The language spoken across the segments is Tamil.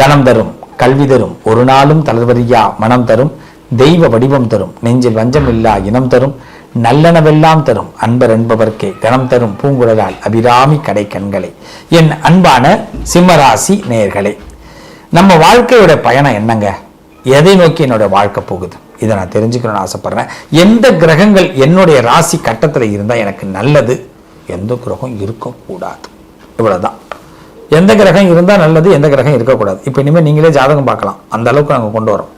தனம் தரும் கல்வி தரும் ஒரு நாளும் தளர்வரியா மனம் தரும் தெய்வ வடிவம் தரும் நெஞ்சில் வஞ்சம் இல்லா இனம் தரும் நல்லனவெல்லாம் தரும் அன்பர் என்பவர்க்கே கணம் தரும் பூங்குழலால் அபிராமி கடை கண்களை. என் அன்பான சிம்மராசி நேயர்களே நம்ம வாழ்க்கையோட பயணம் என்னங்க? எதை நோக்கி என்னோட வாழ்க்கை போகுது? இதை நான் தெரிஞ்சுக்கணும்னு ஆசைப்படுறேன். எந்த கிரகங்கள் என்னுடைய ராசி கட்டத்தில் இருந்தால் எனக்கு நல்லது? எந்த கிரகம் இருக்கக்கூடாது. இவ்வளவுதான். எந்த கிரகம் இருந்தால் நல்லது எந்த கிரகம் இருக்கக்கூடாது. இப்போ இனிமேல் நீங்களே ஜாதகம் பார்க்கலாம். அந்த அளவுக்கு நாங்கள் கொண்டு வரோம்.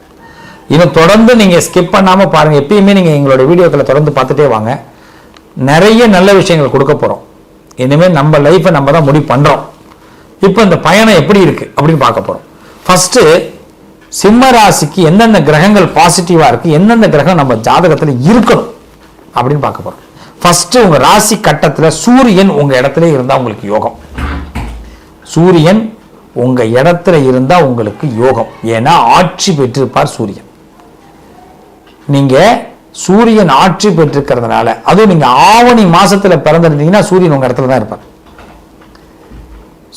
இன்னும் தொடர்ந்து நீங்கள் ஸ்கிப் பண்ணாமல் பாருங்கள் எப்பயுமே நீங்கள் எங்களோட வீடியோக்களை தொடர்ந்து பார்த்துட்டே வாங்க. நிறைய நல்ல விஷயங்கள் கொடுக்க போகிறோம் இனிமேல் நம்ம லைஃப்பை நம்ம தான் முடிவு பண்ணுறோம் இப்போ இந்த பயணம் எப்படி இருக்கு அப்படின்னு பார்க்க போகிறோம் ஃபஸ்ட்டு சிம்ம ராசிக்கு எந்தெந்த கிரகங்கள் பாசிட்டிவாக இருக்குது எந்தெந்த கிரகம் நம்ம ஜாதகத்தில் இருக்கணும் அப்படின்னு பார்க்க போகிறோம் ஃபஸ்ட்டு உங்கள் ராசி கட்டத்தில் சூரியன் உங்கள் இடத்துல இருந்தால் உங்களுக்கு யோகம். சூரியன் உங்க இடத்துல இருந்தா உங்களுக்கு யோகம். ஏன்னா ஆட்சி பெற்றிருப்பார் சூரியன். நீங்க சூரியன் ஆட்சி பெற்றிருக்கிறதுனால அதுவும் நீங்க ஆவணி மாசத்துல பிறந்திருந்தீங்கன்னா சூரியன் உங்க இடத்துல தான் இருப்பார்.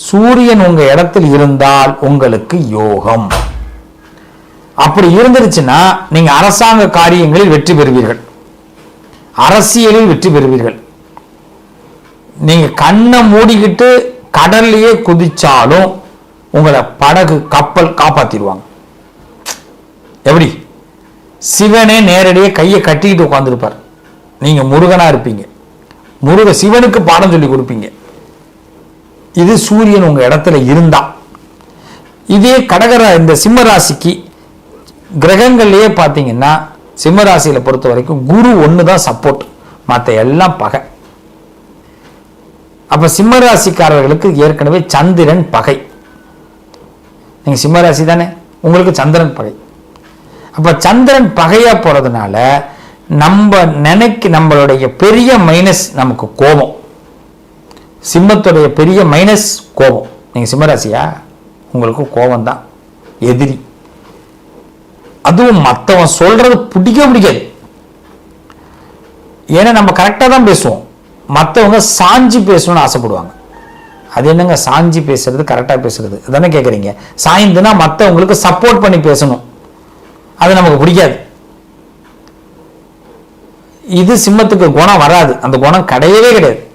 சூரியன் உங்க இடத்தில் இருந்தால் உங்களுக்கு யோகம். அப்படி இருந்துருச்சுன்னா நீங்க அரசாங்க காரியங்களில் வெற்றி பெறுவீர்கள். அரசியலில் வெற்றி பெறுவீர்கள். நீங்க கண்ணை மூடிக்கிட்டு கடல்லையே குதிச்சாலும் உங்களை படகு கப்பல் காப்பாத்திடுவாங்க. எப்படி? சிவனே நேரடியே கையை கட்டிக்கிட்டு உட்காந்துருப்பார் நீங்க முருகனா இருப்பீங்க. முருக சிவனுக்கு பாடம் சொல்லி கொடுப்பீங்க. இது சூரியன் உங்க இடத்துல இருந்தா. இதே கடகர இந்த சிம்மராசிக்கு கிரகங்கள்லேயே கிரகங்கள்லயே பார்த்தீங்கன்னா சிம்மராசியில் பொறுத்த வரைக்கும் குரு ஒன்று தான் சப்போர்ட் மற்ற எல்லாம் பகை. அப்ப சிம்மராசிக்காரர்களுக்கு ஏற்கனவே சந்திரன் பகை. நீங்க சிம்மராசி தானே? உங்களுக்கு சந்திரன் பகை. அப்ப சந்திரன் பகையா போறதுனால நம்ம நினைக்க நம்மளுடைய பெரிய மைனஸ் நமக்கு கோபம். சிம்மத்துடைய பெரிய மைனஸ் கோபம். நீங்க சிம்மராசியா? உங்களுக்கு கோபம் தான் எதிரி. அதுவும் மற்றவன் சொல்றது பிடிக்க பிடிக்காது. ஏன்னா நம்ம கரெக்டாக தான் பேசுவோம். மற்றவங்க சாஞ்சி பேசணும்னு ஆசைப்படுவாங்க. அது என்னங்க? சாஞ்சி பேசுறது கரெக்டாக பேசுறது. தானே கேட்குறீங்க சாய்ந்துனா மற்றவங்களுக்கு சப்போர்ட் பண்ணி பேசணும். அது நமக்கு பிடிக்காது. இது சிம்மத்துக்கு குணம் வராது. அந்த குணம் கிடையவே கிடையாது.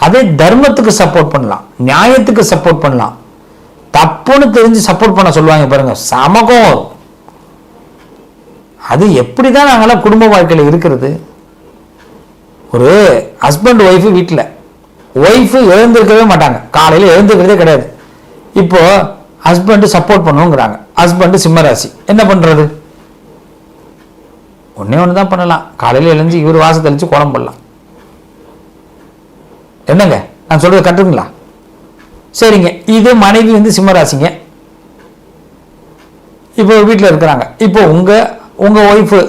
அதே தர்மத்துக்கு சப்போர்ட் பண்ணலாம். நியாயத்துக்கு சப்போர்ட் பண்ணலாம். தப்புன்னு தெரிஞ்சு சப்போர்ட் பண்ண சொல்லுவாங்க பாருங்க. சமகம். அது எப்படி தான் நாங்களாம் குடும்ப வாழ்க்கையில் இருக்கிறது? ஒரு ஹஸ்பண்ட் ஒய்ஃபு வீட்டில் ஒய்ஃபு எழுந்திருக்கவே மாட்டாங்க. காலையில் எழுந்திருக்கிறதே கிடையாது. இப்போது ஹஸ்பண்டு சப்போர்ட் பண்ணுங்கிறாங்க. ஹஸ்பண்டு சிம்மராசி. என்ன பண்ணுறது ஒன்றே ஒன்று தான் பண்ணலாம். காலையில் எழுந்து இவர் வாசல் தெளிச்சு கோலம் போடலாம். என்னங்க? நான் சொல்கிறது கட்டுங்களா சரிங்க. இது மனைவி வந்து சிம்மராசிங்க. இப்போ வீட்டில் இருக்கிறாங்க. இப்போ உங்கள் உங்கள் ஒய்ஃபு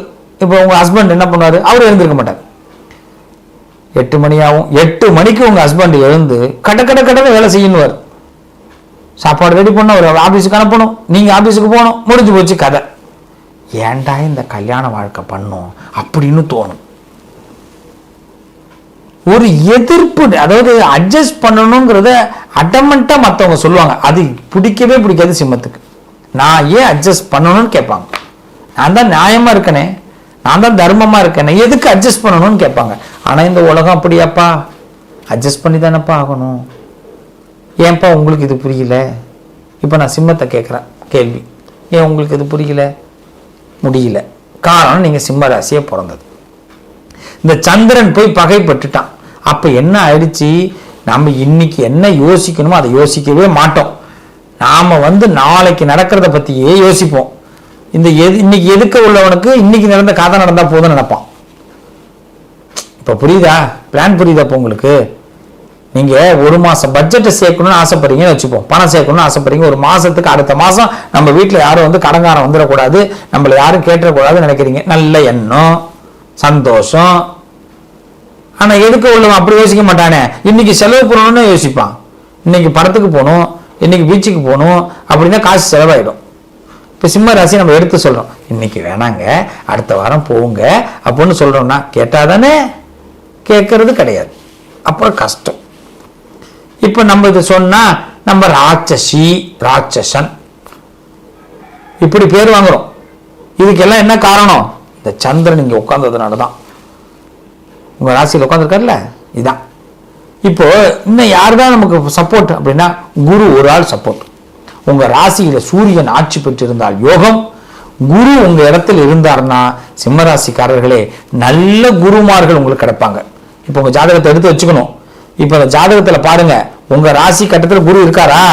இப்போ உங்கள் ஹஸ்பண்ட் என்ன பண்ணுவார்? அவர் எழுந்திருக்க மாட்டார். எட்டு மணி ஆகும் எட்டு மணிக்கு உங்க ஹஸ்பண்ட் எழுந்து கட கட கடனை வேலை செய்யணுவார். சாப்பாடு ரெடி பண்ண ஒரு ஆஃபீஸுக்கு அனுப்பணும் நீங்க ஆஃபீஸுக்கு போகணும் முடிஞ்சு போச்சு கதை. ஏன்டா இந்த கல்யாண வாழ்க்கை பண்ணும் அப்படின்னு தோணும். ஒரு எதிர்ப்பு அதாவது அட்ஜஸ்ட் பண்ணணுங்கிறத அடமெண்டா மற்றவங்க சொல்லுவாங்க. அது பிடிக்கவே பிடிக்காது சிம்மத்துக்கு. நான் ஏன் அட்ஜஸ்ட் பண்ணணும்னு கேட்பாங்க. நான் தான் நியாயமா இருக்கனே. நான் தான் தர்மமா இருக்கேனே. எதுக்கு அட்ஜஸ்ட் பண்ணணும்னு கேட்பாங்க. ஆனால் இந்த உலகம் அப்படியாப்பா? அட்ஜஸ்ட் பண்ணி தானேப்பா ஆகணும். ஏன்பா உங்களுக்கு இது புரியல? இப்போ நான் சிம்மத்தை கேட்குறேன் கேள்வி. ஏன் உங்களுக்கு இது புரியல? முடியல. காரணம் நீங்கள் சிம்ம ராசியே பிறந்தது. இந்த சந்திரன் போய் பகைப்பட்டுட்டான். அப்போ என்ன ஆயிடுச்சு? நம்ம இன்னைக்கு என்ன யோசிக்கணுமோ அதை யோசிக்கவே மாட்டோம். நாம் வந்து நாளைக்கு நடக்கிறத பற்றியே யோசிப்போம். இந்த எது இன்னைக்கு எதுக்க உள்ளவனுக்கு இன்னைக்கு நடந்த கதை நடந்தா போதும் நினைப்பான். இப்போ புரியுதா? பிளான் புரியுதா இப்போ உங்களுக்கு? நீங்கள் ஒரு மாதம் பட்ஜெட்டை சேர்க்கணும்னு ஆசைப்படுறீங்கன்னு வச்சுப்போம். பணம் சேர்க்கணும்னு ஆசைப்படுறீங்க. ஒரு மாதத்துக்கு அடுத்த மாதம் நம்ம வீட்டில் யாரும் வந்து கடங்காரம் வந்துடக்கூடாது. நம்மள யாரும் கேட்டுறக்கூடாதுன்னு நினைக்கிறீங்க. நல்ல எண்ணம் சந்தோஷம். ஆனால் எதுக்கு உள்ளவன் அப்படி யோசிக்க மாட்டானே? இன்னைக்கு செலவு பண்ணணும்னு யோசிப்பான். இன்னைக்கு படத்துக்கு போகணும் இன்னைக்கு பீச்சுக்கு போகணும் அப்படின்னா காசு செலவாயிடும். இப்போ சிம்ம ராசி நம்ம எடுத்து சொல்கிறோம் இன்னைக்கு வேணாங்க அடுத்த வாரம் போங்க அப்படின்னு கேட்டால் தானே? கேட்கறது கிடையாது. அப்புறம் கஷ்டம். இப்போ நம்ம இது சொன்னா நம்ம ராட்சசி ராட்சசன். இப்படி பேர் வாங்குறோம். இதுக்கெல்லாம் என்ன காரணம்? இந்த சந்திரன் இங்க உட்கார்ந்ததுனால தான் உங்க ராசியில் உட்காந்துருக்காருல்ல இதான். இப்போ இன்னும் யார் தான் நமக்கு சப்போர்ட் அப்படின்னா குரு ஒரு ஆள் சப்போர்ட் உங்க ராசியில சூரியன் ஆட்சி பெற்றிருந்தால் யோகம். குரு உங்க இடத்துல இருந்தார்னா சிம்மராசிக்காரர்களே நல்ல குருமார்கள் உங்களுக்கு கிடைப்பாங்க. இப்போ உங்க ஜாதகத்தை எடுத்து வச்சுக்கணும். இப்போ அந்த ஜாதகத்தில் பாருங்க உங்க ராசி கட்டத்தில் குரு இருக்காரா?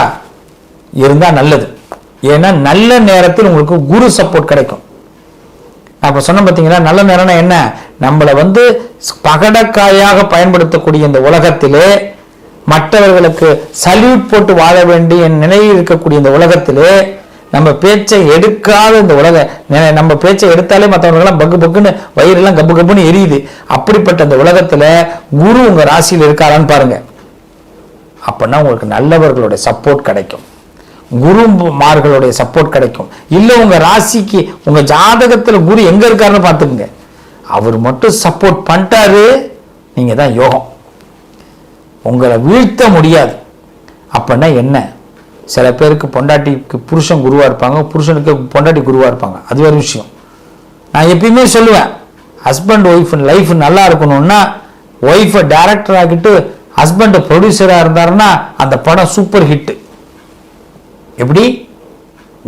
இருந்தா நல்லது. ஏன்னா நல்ல நேரத்தில் உங்களுக்கு குரு சப்போர்ட் கிடைக்கும். நான் இப்ப சொன்ன பார்த்தீங்களா நல்ல நேரம்னா என்ன? நம்மளை வந்து பகடக்காயாக பயன்படுத்தக்கூடிய இந்த உலகத்திலே மற்றவர்களுக்கு சல்யூட் போட்டு வாழ வேண்டிய நிலையில் இருக்கக்கூடிய இந்த உலகத்திலே நம்ம பேச்சை எடுக்காத இந்த உலக நம்ம பேச்சை எடுத்தாலே மற்றவங்களுக்கெல்லாம் பக்கு பக்குன்னு வயிறெல்லாம் கப்பு கப்புன்னு எரியுது. அப்படிப்பட்ட இந்த உலகத்துல குரு உங்க ராசியில் இருக்காரான்னு பாருங்க. அப்பன்னா உங்களுக்கு நல்லவர்களுடைய சப்போர்ட் கிடைக்கும். குருமார்களுடைய சப்போர்ட் கிடைக்கும். இல்லை உங்க ராசிக்கு உங்க ஜாதகத்தில் குரு எங்க இருக்காருன்னு பார்த்துக்குங்க. அவர் மட்டும் சப்போர்ட் பண்ணிட்டாரு நீங்க தான் யோகம். உங்களை வீழ்த்த முடியாது. அப்படின்னா என்ன? சில பேருக்கு பொண்டாட்டிக்கு புருஷன் குருவாக இருப்பாங்க புருஷனுக்கு பொண்டாட்டி குருவாக இருப்பாங்க. அது ஒரு விஷயம். நான் எப்பயுமே சொல்லுவேன் ஹஸ்பண்ட் ஒய்ஃப் லைஃப் நல்லா இருக்கணும்னா ஒய்ஃபை டேரக்டர் ஆகிட்டு ஹஸ்பண்ட் ப்ரொடியூசராக இருந்தாருன்னா அந்த படம் சூப்பர் ஹிட் எப்படி?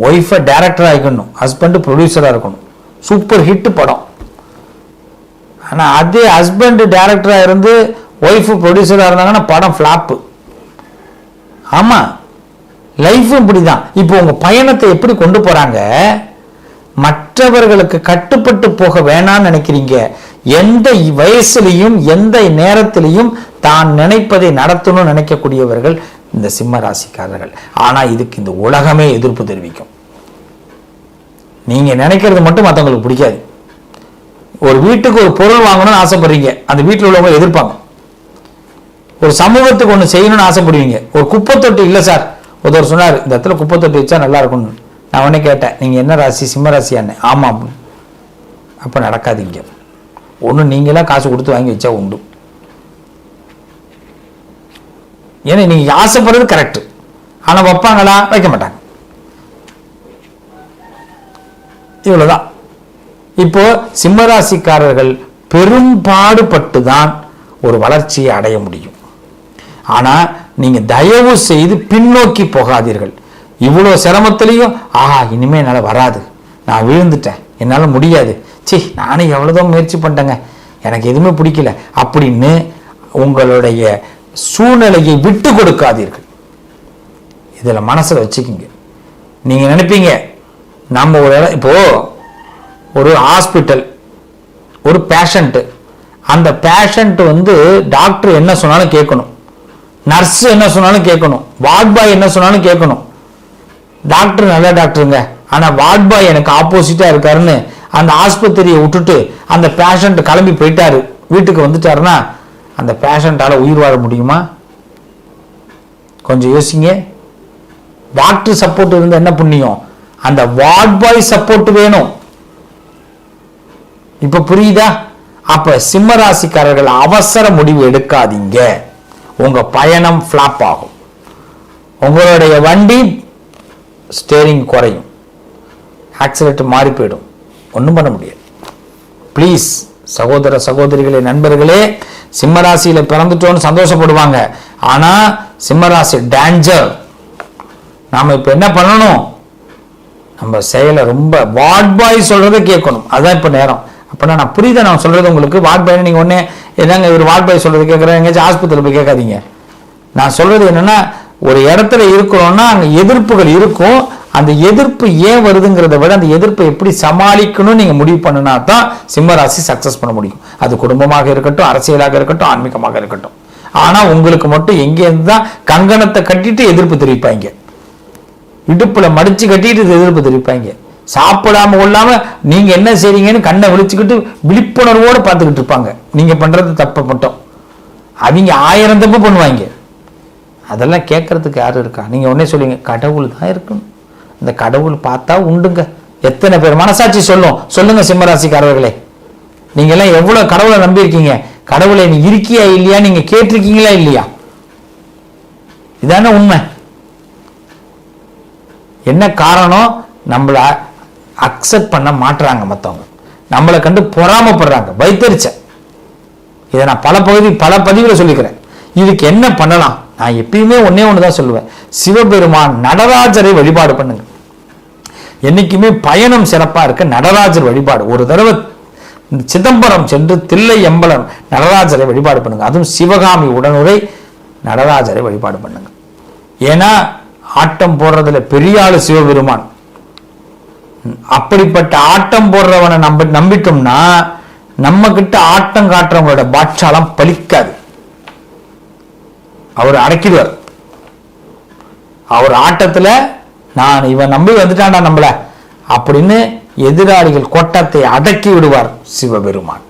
ஒய்ஃபை டேரக்டர் ஆகிக்கணும் ஹஸ்பண்டு ப்ரொடியூசராக இருக்கணும். சூப்பர் ஹிட் படம். ஆனால் அதே ஹஸ்பண்டு டேரக்டராக இருந்து ஒய்ஃபு ப்ரொடியூசராக இருந்தாங்கன்னா படம் ஃப்ளாப்பு ஆமாம் லைஃப்பும் இப்படி தான் இப்போ உங்கள் பயணத்தை எப்படி கொண்டு போகிறாங்க மற்றவர்களுக்கு கட்டுப்பட்டு போக வேணாம்னு நினைக்கிறீங்க. எந்த வயசுலையும் எந்த நேரத்திலையும் தான் நினைப்பதை நடத்தணும்னு நினைக்கக்கூடியவர்கள் இந்த சிம்ம ராசிக்காரர்கள். ஆனால் இதுக்கு இந்த உலகமே எதிர்ப்பு தெரிவிக்கும். நீங்கள் நினைக்கிறது மட்டும் மற்றவங்களுக்கு பிடிக்காது. ஒரு வீட்டுக்கு ஒரு பொருள் வாங்கணும்னு ஆசைப்படுறீங்க. அந்த வீட்டில் உள்ளவங்க எதிர்ப்பாங்க. ஒரு சமூகத்துக்கு ஒன்று செய்யணும்னு ஆசைப்படுவீங்க. ஒரு குப்பை தொட்டி இல்லை சார். ஒருத்தர் சொன்னார் இந்த இடத்துல குப்பை தொட்டி வச்சா நல்லா இருக்கும்னு நான் உடனே கேட்டேன் நீங்கள் என்ன ராசி? சிம்ம ராசியான்னு. ஆமாம் அப்போ நடக்காதீங்க. ஒன்று நீங்களா காசு கொடுத்து வாங்கி வச்சா உண்டு. ஏன்னா நீங்கள் ஆசைப்படுறது கரெக்டு ஆனால் வைப்பாங்களா? வைக்க மாட்டாங்க. இவ்வளவுதான். இப்போ சிம்மராசிக்காரர்கள் பெரும்பாடுபட்டு தான் ஒரு வளர்ச்சியை அடைய முடியும். ஆனா நீங்கள் தயவு செய்து பின்னோக்கி போகாதீர்கள். இவ்வளோ சிரமத்திலையும் ஆஹா இனிமேல் என்னால் வராது. நான் விழுந்துட்டேன். என்னால் முடியாது. சி நானே எவ்வளோதான் முயற்சி பண்ணிட்டேங்க. எனக்கு எதுவுமே பிடிக்கல. அப்படின்னு உங்களுடைய சூழ்நிலையை விட்டு கொடுக்காதீர்கள். இதில் மனசில் வச்சுக்கிங்க. நீங்கள் நினைப்பீங்க நம்ம ஒரு இடம் இப்போது ஒரு ஹாஸ்பிட்டல் ஒரு பேஷண்ட்டு அந்த பேஷண்ட் வந்து டாக்டர் என்ன சொன்னாலும் கேட்கணும். நர்ஸ் என்ன சொன்னாலும் கேட்கணும். வார்ட் பாய் என்ன சொன்னாலும் கேட்கணும். டாக்டர் நல்ல டாக்டருங்க. ஆனால் வார்ட் பாய் எனக்கு ஆப்போசிட்டாக இருக்காருன்னு அந்த ஆஸ்பத்திரியை விட்டுட்டு அந்த பேஷண்ட் கிளம்பி போயிட்டாரு. வீட்டுக்கு வந்துட்டாருன்னா அந்த பேஷண்ட்டால் உயிர் வாழ முடியுமா? கொஞ்சம் யோசிங்க. டாக்டர் சப்போர்ட் இருந்தால் என்ன புண்ணியம்? அந்த வார்ட் பாய் சப்போர்ட் வேணும். இப்ப புரியுதா? அப்ப சிம்ம ராசிக்காரர்கள் அவசர முடிவு எடுக்காதீங்க. உங்கள் பயணம் ஃப்ளாப் ஆகும். உங்களுடைய வண்டி ஸ்டேரிங் குறையும். ஆக்சிடென்ட் மாறி போயிடும். ஒன்றும் பண்ண முடியாது. ப்ளீஸ் சகோதர சகோதரிகளே நண்பர்களே சிம்மராசியில் பிறந்துட்டோன்னு சந்தோஷப்படுவாங்க. ஆனால் சிம்மராசி டேஞ்சர் நாம் இப்போ என்ன பண்ணணும்? நம்ம செயலை ரொம்ப வாட் பாய் சொல்கிறத கேட்கணும். அதுதான் இப்போ நேரம். அப்பனா நான் புரியுதா? நான் சொல்றது உங்களுக்கு? வாட்பாய் நீங்க ஒண்ணே என்னங்க இவர் வாட்பாய் சொல்றது கேட்கறேன் எங்கேயாச்சும் ஆஸ்பத்திரியில் போய் கேட்காதீங்க. நான் சொல்றது என்னன்னா ஒரு இடத்துல இருக்கிறோம்னா அங்க எதிர்ப்புகள் இருக்கும். அந்த எதிர்ப்பு ஏன் வருதுங்கிறத விட அந்த எதிர்ப்பை எப்படி சமாளிக்கணும்னு நீங்க முடிவு பண்ணினா தான் சிம்ம ராசி சக்சஸ் பண்ண முடியும். அது குடும்பமாக இருக்கட்டும் அரசியலாக இருக்கட்டும் ஆன்மீகமாக இருக்கட்டும். ஆனா உங்களுக்கு மட்டும் எங்கேருந்து தான் கங்கணத்தை கட்டிட்டு எதிர்ப்பு தெரிவிப்பாங்க. இடுப்புல மடிச்சு கட்டிட்டு எதிர்ப்பு தெரிவிப்பாங்க. சாப்பிடாம கொள்ளாம நீங்க என்ன செய்றீங்கன்னு கண்ணை விழிச்சுக்கிட்டு விழிப்புணர்வோட பார்த்துக்கிட்டு இருப்பாங்க. நீங்க பண்றது தப்பை மட்டும். அவங்க ஆயிரம் தப்பு பண்ணுவாங்க. அதெல்லாம் கேட்கறதுக்கு யாரும் இருக்கா? நீங்க உடனே சொல்லுவீங்க கடவுள் தான் இருக்கணும். இந்த கடவுள் பார்த்தா உண்டுங்க. எத்தனை பேர் மனசாட்சி சொல்லும். சொல்லுங்க சிம்மராசிக்காரர்களே. நீங்க எல்லாம் எவ்வளவு கடவுளை நம்பி இருக்கீங்க கடவுளை நீ இருக்கியா இல்லையா? நீங்க கேட்டிருக்கீங்களா இல்லையா? இதானே உண்மை. என்ன காரணம்? நம்மளை அக்செப்ட் பண்ண மாட்டுறாங்க மற்றவங்க நம்மளை கண்டு பொறாமப்படுறாங்க வைத்தறிச்ச இதை நான் பல பகுதி பல பதிவில் சொல்லிக்கிறேன். இதுக்கு என்ன பண்ணலாம்? நான் எப்பயுமே ஒன்னே ஒன்று தான் சொல்லுவேன். சிவபெருமான் நடராஜரை வழிபாடு பண்ணுங்க. என்னைக்குமே பயணம் சிறப்பா இருக்க நடராஜர் வழிபாடு. ஒரு தடவை சிதம்பரம் சென்று தில்லை எம்பலம் நடராஜரை வழிபாடு பண்ணுங்க. அதுவும் சிவகாமி உடனுரை நடராஜரை வழிபாடு பண்ணுங்க. ஏன்னா ஆட்டம் போடுறதுல பெரிய ஆள் சிவபெருமான். அப்படிப்பட்ட ஆட்டம் போடுறவனை நம்ப நம்பிட்டோம்னா நம்ம கிட்ட ஆட்டம் காட்டுறவங்களோட பாட்சாலம் பலிக்காது. அவர் அடக்கிடுவார். அவர் ஆட்டத்துல நான் இவன் நம்பி வந்துட்டான்டா நம்மள அப்படின்னு எதிராளிகள் கொட்டத்தை அடக்கி விடுவார் சிவபெருமான்.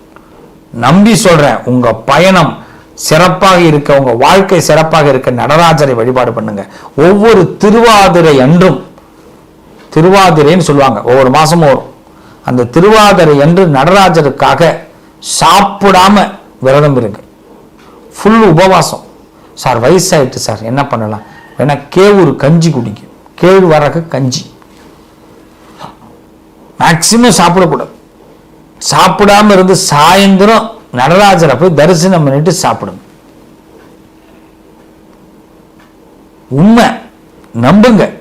நம்பி சொல்றேன் உங்க பயணம் சிறப்பாக இருக்க உங்க வாழ்க்கை சிறப்பாக இருக்க நடராஜரை வழிபாடு பண்ணுங்க. ஒவ்வொரு திருவாதிரை அன்றும் திருவாதிரைன்னு சொல்லுவாங்க. ஒவ்வொரு மாதமும் வரும். அந்த திருவாதிரை என்று நடராஜருக்காக சாப்பிடாம விரதம் இருங்க. ஃபுல் உபவாசம். சார் வயசாயிட்டு சார் என்ன பண்ணலாம்? வேணா கேவூர் கஞ்சி குடிக்கும் கேழ்வரகு கஞ்சி. மேக்சிமம் சாப்பிடக்கூடாது. சாப்பிடாம இருந்து சாயந்தரம் நடராஜரை போய் தரிசனம் பண்ணிட்டு சாப்பிடுங்க. உண்மை. நம்புங்க.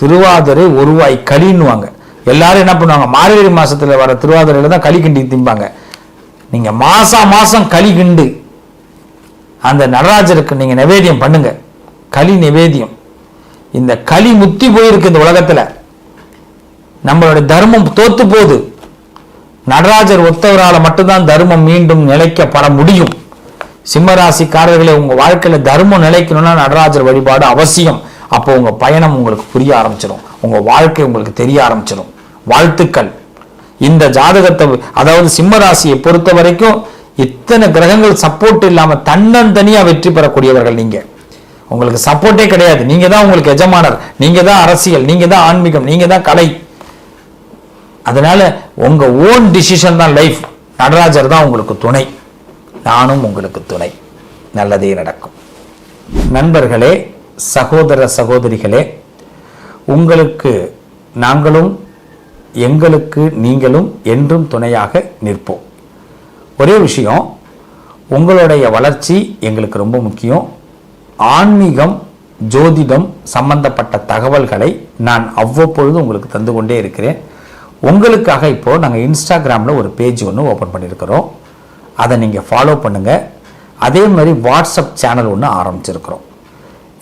திருவாதிரை ஒருவாய் களின்னுவாங்க. எல்லாரும் என்ன பண்ணுவாங்க? மார்கழி மாசத்துல வர திருவாதிரையில தான் களி கிண்டி திம்பாங்க. நீங்க மாதம் மாசம் களி கிண்டு. அந்த நடராஜருக்கு நீங்க நிவேதியம் பண்ணுங்க. களி நிவேதியம் இந்த களி முத்தி போயிருக்கு இந்த உலகத்துல. நம்மளுடைய தர்மம் தோத்து போகுது. நடராஜர் ஒத்தவரால் மட்டும்தான் தர்மம் மீண்டும் நிலைக்கப்பட முடியும். சிம்மராசிக்காரர்களே உங்க வாழ்க்கையில தர்மம் நிலைக்கணும்னா நடராஜர் வழிபாடு அவசியம். அப்போ உங்க பயணம் உங்களுக்கு புரிய ஆரம்பிச்சிடும். உங்க வாழ்க்கை உங்களுக்கு தெரிய ஆரம்பிச்சிடும். வாழ்த்துக்கள். இந்த ஜாதகத்தை அதாவது சிம்மராசியை பொறுத்த வரைக்கும் இத்தனை கிரகங்கள் சப்போர்ட் இல்லாம தன்னந்தனியா வெற்றி பெறக்கூடியவர்கள் நீங்க. உங்களுக்கு சப்போர்ட்டே கிடையாது. நீங்க தான் உங்களுக்கு எஜமானர். நீங்க தான் அரசியல். நீங்க தான் ஆன்மீகம். நீங்க தான் கலை. அதனால உங்க ஓன் டிசிஷன் தான் லைஃப் நடராஜர் தான் உங்களுக்கு துணை. நானும் உங்களுக்கு துணை. நல்லதே நடக்கும். நண்பர்களே சகோதர சகோதரிகளே உங்களுக்கு நாங்களும் எங்களுக்கு நீங்களும் என்றும் துணையாக நிற்போம். ஒரே விஷயம் உங்களுடைய வளர்ச்சி எங்களுக்கு ரொம்ப முக்கியம். ஆன்மீகம் ஜோதிடம் சம்பந்தப்பட்ட தகவல்களை நான் அவ்வப்பொழுது உங்களுக்கு தந்து கொண்டே இருக்கிறேன். உங்களுக்காக இப்போது நாங்கள் இன்ஸ்டாகிராமில் ஒரு பேஜ் ஒன்று ஓப்பன் பண்ணியிருக்கிறோம். அதை நீங்கள் ஃபாலோ பண்ணுங்கள் அதே மாதிரி வாட்ஸ்அப் சேனல் ஒன்று ஆரம்பிச்சிருக்கிறோம்.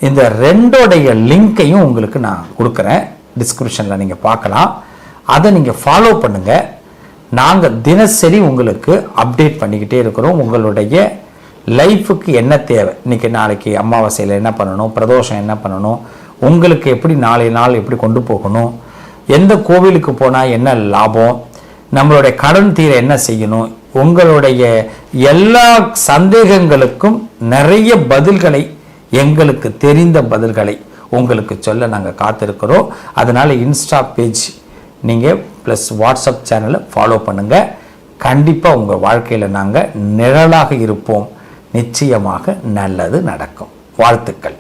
இந்த ரெண்டோடைய லிங்க்கையும் உங்களுக்கு நான் கொடுக்குறேன். டிஸ்கிரிப்ஷனில் நீங்கள் பார்க்கலாம். அதை நீங்கள் ஃபாலோ பண்ணுங்கள் நாங்கள் தினசரி உங்களுக்கு அப்டேட் பண்ணிக்கிட்டே இருக்கிறோம். உங்களுடைய லைஃபுக்கு என்ன தேவை? இன்னைக்கு நாளைக்கு அமாவாசையில் என்ன பண்ணணும்? பிரதோஷம் என்ன பண்ணணும்? உங்களுக்கு எப்படி நாளை நாள் எப்படி கொண்டு போகணும்? எந்த கோவிலுக்கு போனால் என்ன லாபம்? நம்மளுடைய கடன் தீர என்ன செய்யணும்? உங்களுடைய எல்லா சந்தேகங்களுக்கும் நிறைய பதில்களை எங்களுக்கு தெரிந்த பதில்களை உங்களுக்கு சொல்ல நாங்கள் காத்திருக்கிறோம். அதனால் இன்ஸ்டா பேஜ் நீங்கள் ப்ளஸ் வாட்ஸ்அப் சேனலை ஃபாலோ பண்ணுங்கள் கண்டிப்பாக உங்கள் வாழ்க்கையில் நாங்கள் நிழலாக இருப்போம். நிச்சயமாக நல்லது நடக்கும். வாழ்த்துக்கள்.